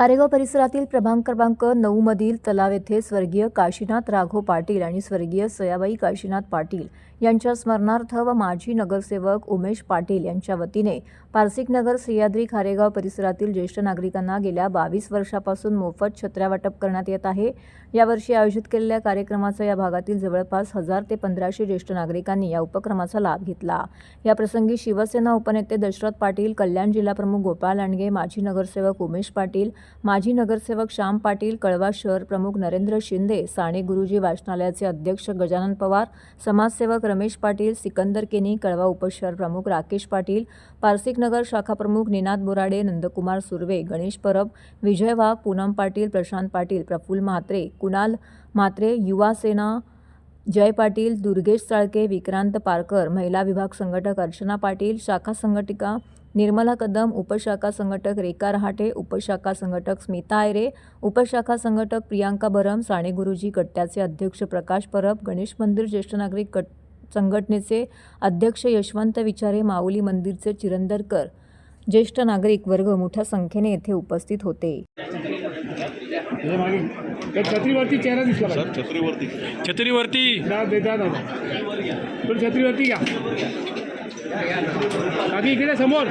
कारेगाव परिसरातील प्रभाग क्रमांक नऊमधील तलाव येथे स्वर्गीय काशीनाथ राघव पाटील आणि स्वर्गीय सयाबाई काशीनाथ पाटील यांच्या स्मरणार्थ व माजी नगरसेवक उमेश पाटील यांच्या वतीने पारसिक नगर सह्याद्री खारेगाव परिसरातील ज्येष्ठ नागरिकांना गेल्या बावीस वर्षापासून मोफत छत्र्या वाटप करण्यात येत आहे. यावर्षी आयोजित केलेल्या कार्यक्रमाचा या भागातील जवळपास हजार ते पंधराशे ज्येष्ठ नागरिकांनी या उपक्रमाचा लाभ घेतला. या प्रसंगी शिवसेना उपनेते दशरथ पाटील कल्याण जिल्हाप्रमुख गोपाळ लांडगे माजी नगरसेवक उमेश पाटील माजी नगरसेवक श्याम पाटील कळवा शहर प्रमुख नरेंद्र शिंदे साणे गुरुजी वाचनालयाचे अध्यक्ष गजानन पवार समाजसेवक रमेश पाटील सिकंदर केनी कळवा उपशहर प्रमुख राकेश पाटील पारसिक नगर शाखा प्रमुख निनाद बोराडे नंदकुमार सुर्वे गणेश परब विजय वाघ पूनम पाटील प्रशांत पाटील प्रफुल्ल म्हात्रे कुणाल म्हात्रे युवा सेना जय पाटील दुर्गेश चाळके विक्रांत पारकर महिला विभाग संघटक अर्चना पाटील शाखा संघटिका निर्मला कदम उपशाखा संघटक रेखा रहाटे उपशाखा संघटक स्मिता आयरे उपशाखा संघटक प्रियांका भरम साणे गुरुजी कट्ट्याचे अध्यक्ष प्रकाश परब गणेश मंदिर ज्येष्ठ नागरिक कट संघटनेचे अध्यक्ष यशवंत विचारे माऊली मंदिरचे चिरंदरकर ज्येष्ठ नागरिक वर्ग मोठ्या संख्येने येथे उपस्थित होते. हे छत्रीवरती चेहरा दिसला छत्रीवरती. छत्रीवरती. छत्रीवरती घ्या. बाकी इकडे समोर.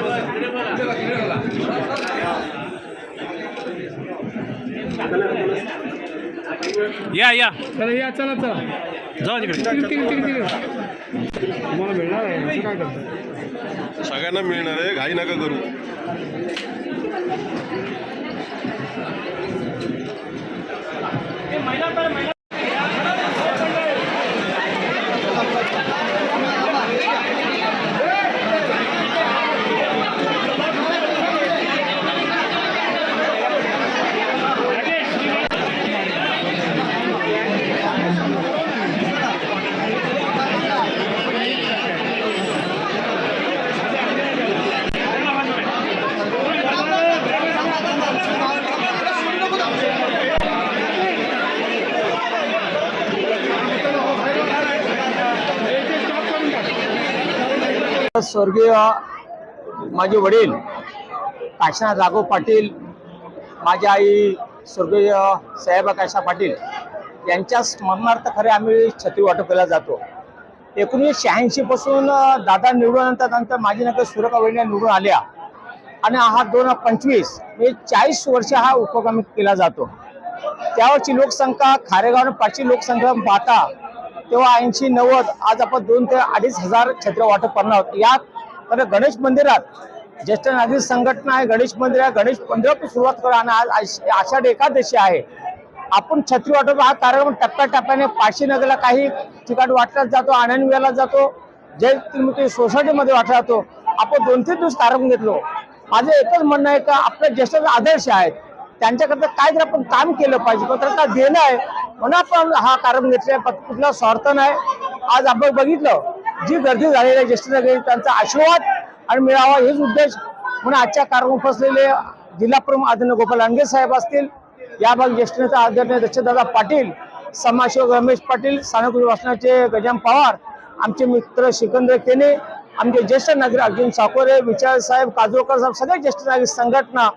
या या. चला या चला चला. जाऊ तिकडे तिकडे तिकडे तिकडे तिकडे तुम्हाला मिळणार आहे असं काय करतो सगळ्यांना मिळणार आहे घाई नका करू. स्वर्गीय माझे वडील काशीनाथ राघव पाटील माझी आई स्वर्गीय साहेबा काशा पाटील यांच्या स्मरणार्थ खरे आम्ही छत्री वाटप केला जातो. एकोणीसशे शहाऐंशी पासून दादा निवडून नंतर नंतर माझी नगर सुरेखा वहिनी निवडून आल्या. आणि हा दोन हजार पंचवीस म्हणजे चाळीस वर्ष हा उपक्रम केला जातो. त्यावरची लोकसंख्या खारेगाव पाचशे लोकसंख्या पाहता तेव्हा ऐंशी नव्वद आज आपण दोन ते अडीच हजार छत्र वाटप करणार आहोत. यात तर गणेश मंदिरात ज्येष्ठ नागरिक संघटना आहे गणेश मंदिर आहे गणेश मंदिरापासून सुरुवात करा आणि आज आषाढ एकादशी आहे. आपण छत्री वाटप हा कार्यक्रम टप्प्याटप्प्याने पाचशेनगरला काही ठिकाणी वाटला जातो आनंदविला जातो जय त्रिमुखी सोसायटीमध्ये वाटला जातो. आपण दोन तीन दिवस कार्यक्रम घेतलो. माझं एकच म्हणणं आहे का आपल्या ज्येष्ठ आदर्श आहेत त्यांच्याकरता काय जर आपण काम केलं पाहिजे पत्रकार देणं आहे म्हणून आपण हा कार्यक्रम घेतला कुठला स्वार्थ नाही. आज आपण बघितलं जी गर्दी झालेली आहे ज्येष्ठ नागरिक त्यांचा आशीर्वाद आणि मिळावा हेच उद्देश. म्हणून आजच्या कार्यक्रम उपसलेले जिल्हा प्रमुख आदरणीय गोपाल लांडगे साहेब असतील या भाग ज्येष्ठ नेता आदरणीय दक्षदादा पाटील समाजसेवक रमेश पाटील स्थानिक वासनाचे गजाम पवार आमचे मित्र सिकंदर केने आमचे ज्येष्ठ नागरिक अर्जुन साकोरे विचार साहेब काजोकर साहेब सगळे ज्येष्ठ नागरिक संघटना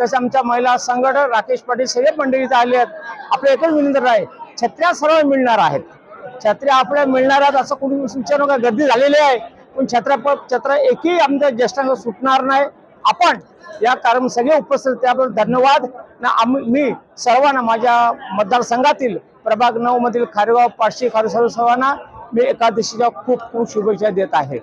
तसे आमच्या महिला संघटक राकेश पाटील सगळे मंडळी आले आहेत. आपले एकच विनंती आहे छत्र्या सर्व मिळणार आहेत. छत्र्या आपल्या मिळणार आहेत असं कुणी विचारू नका गर्दी झालेली आहे. पण छत्र्या छत्र्या एकही आमच्या ज्येष्ठांना सुटणार नाही. आपण या कार्यक्रम सगळे उपस्थित त्याबद्दल धन्यवाद. ना आम्ही मी सर्वांना माझ्या मतदारसंघातील प्रभाग नऊ मधील खारेगाव पाचशे खारे सर्वांना मी एकादशीच्या खूप खूप शुभेच्छा देत आहे.